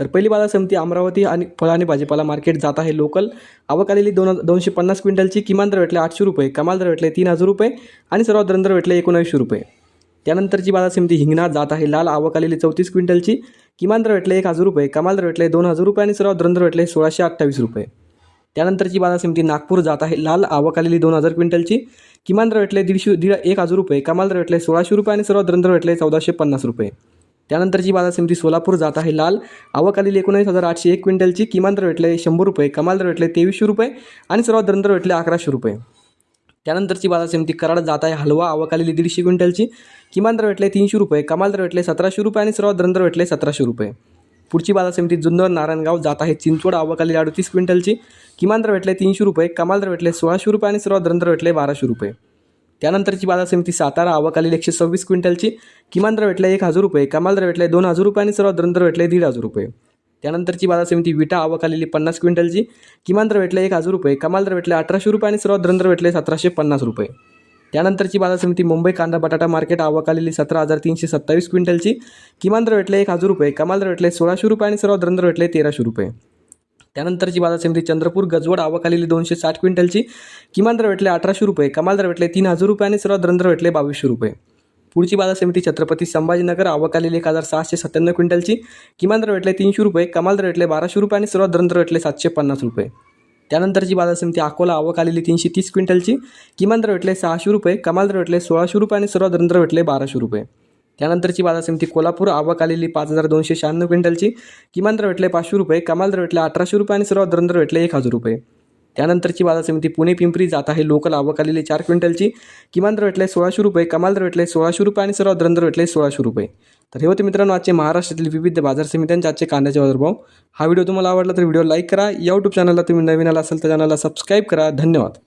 तर पहिली बाजार समिती अमरावती आणि फळ आणि भाजीपाला मार्केट जात आहे लोकल. आवक आलेली दोन दोनशे पन्नास क्विंटलची किमान दर भेटले आठशे रुपये कमाल दर भेटले तीन हजार रुपये आणि सर्वात दर दर भेटले एकोणऐंशी रुपये. त्यानंतरची बाजार समिती हिंगणा जात आहे. लाल आवक आलेली चौतीस क्विंटलची किमान दर भेटले एक हजार रुपये कमाल दर भेटले दोन हजार रुपये आणि सर्वात दर दर भेटले सोळाशे अठ्ठावीस रुपये. त्यानंतरची बाजार समिती नागपूर जात आहे. लाल आवक आलेली दोन हजार क्विंटलची किमान दर भेटले दीडशे दीड एक हजार रुपये कमाल दर भेटले सोळाशे रुपये आणि सर्वात दर दर भेटले चौदाशे पन्नास रुपये. त्यानंतरची बाजार समिती सोलापूर जात आहे लाल. आवक आलेली एकोणीस हजार आठशे एक क्विंटलची. किमान दर भेटले शंभर रुपये कमाल दर भेटले तेवीसशे रुपये आणि सर्वात दरंतर भेटले अकराशे रुपये. त्यानंतरची बाजार समिती कराड जात आहे हलवा आवक आलेली दीडशे क्विंटलची. किमान दर भेटले तीनशे रुपये कमाल दर भेटले सतराशे रुपये आणि सर्वात दरंतर भेटले सतराशे रुपये. पुढची बाजार समिती जुन्नर नारायणगाव जात आहे चिंचवड आवक आलेली अडतीस क्विंटलची. किमान दर भेटले तीनशे रुपये कमाल दर भेटले सोळाशे रुपये आणि सर्वात दरंतर भेटले बाराशे रुपये. त्यानंतरची बाजार समिती सातारा आवक आलेली एकशे सव्वीस क्विंटलची किमान दर भेटला एक हजार रुपये कमाल दर भेटले दोन हजार रुपये आणि सर्वात दर भेटला भेटले दीड हजार रुपये. त्यानंतरची बाजार समिती विटा आवक आलेली पन्नास क्विंटलची किमान दर भेटले एक हजार रुपये कमाल दर भेटले अठराशे रुपये आणि सर्वात दर भेटले सतराशे पन्नास रुपये. त्यानंतरची बाजार समिती मुंबई कांदा बटाटा मार्केट आवक आलेली सतरा हजार तीनशे सत्तावीस क्विंटलची किमान दर भेटले एक हजार रुपये कमाल दर भेटले सोळाशे रुपये आणि सर्वात दर भेटले तेराशे रुपये. त्यानंतरची बाजार समिती चंद्रपूर गजवड आवक आलेली दोनशे साठ क्विंटलची. किमान दर भेटले अठराशे रुपये कमाल दर भेटले तीन हजार रुपये आणि सर्वात दर भेटले बावीसशे रुपये. पुढची बाजार समिती छत्रपती संभाजीनगर आवक आलेली एक हजार सहाशे सत्त्याण्णव क्विंटलची. किमान दर भेटले तीनशे रुपये कमाल दर भेटले बाराशे रुपये आणि सर्वात दर भेटले सातशे पन्नास रुपये. त्यानंतरची बाजार समिती अकोला आवक आलेली तीनशे तीस क्विंटलची. किमान दर भेटले सहाशे रुपये कमाल दर भेटले सोळाशे रुपये आणि सर्वात दर भेटले बाराशे रुपये. त्यानंतरची बाजार समिती कोल्हापूर आवक आलेली पाच हजार दोनशे शहाण्णव क्विंटलची. किमान दर भेटले पाचशे रुपये कमाल दर भेटले अठराशे रुपये आणि सर्वात दर भेटले एक हजार रुपये. त्यानंतरची बाजार समिती पुणे पिंपरी जात आहे लोकल आवक आलेली चार क्विंटलची. किमान दर भेटले सोळाशे रुपये कमाल दर भेटले सोळाशे रुपये आणि सर्वात दर भेटले सोळाशे रुपये. तर हे होते मित्रांनो आजचे महाराष्ट्रातील विविध बाजार समित्यांचे आजचे कांद्याचे बाजारभाव. हा व्हिडिओ तुम्हाला आवडला तर व्हिडिओ लाईक करा. यूट्यूब चॅनलला तुम्ही नवीन आला असाल तर चॅनलला सबस्क्राईब करा. धन्यवाद.